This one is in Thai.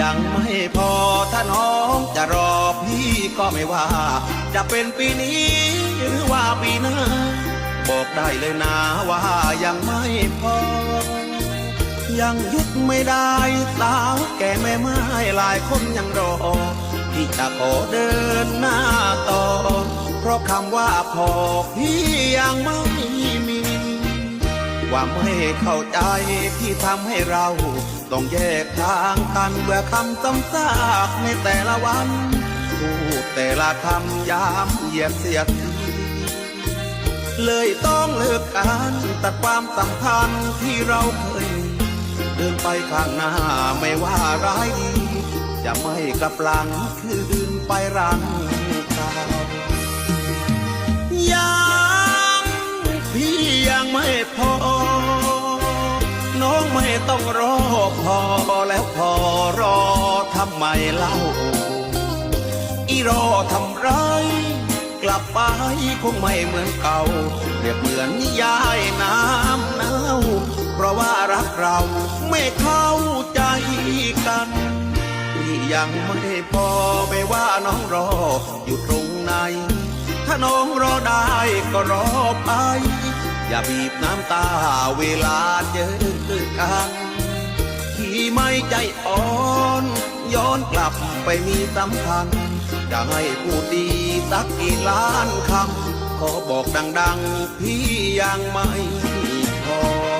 ยังไม่พอถ้าน้องจะรอพี่ก็ไม่ว่า จะเป็นปีนี้หรือว่าปีหน้า บอกได้เลยนะว่ายังไม่พอ ยังหยุดไม่ได้สาวแก่แม่ไม้หลายคนยังรอที่จะขอเดินหน้าต่อ เพราะคำว่าพอพี่ยังไม่มี ว่าไม่เข้าใจที่ทำให้เรา ต้องแยกทางกันเบื่อคำซ้ำซากในแต่ละวันพูดแต่ละคำย้ำเหยียดเสียดสีเลยต้องเลิกกันตัดความสัมพันธ์ที่เราเคย เดินไปข้างหน้าไม่ว่าร้ายดี จะไม่กลับหลังคืนไปรัง ต้องรอพอแล้วพอรอทำไมเล่า อีรอทำไร กลับไปคงไม่เหมือนเก่าเปรียบเหมือนนิยายน้ำเน่าเพราะว่ารักเราไม่เข้าใจกันที่ยังไม่พอไปว่าน้องรออยู่ตรงไหน ถ้าน้องรอได้ก็รอไป อย่าบีบน้ำตาเวลาเจอกัน ใจอ่อนย้อนกลับไปมีสัมพันธ์จะให้พูดดีสักกี่ล้านคำขอบอกดังๆ พี่ยังไม่พอ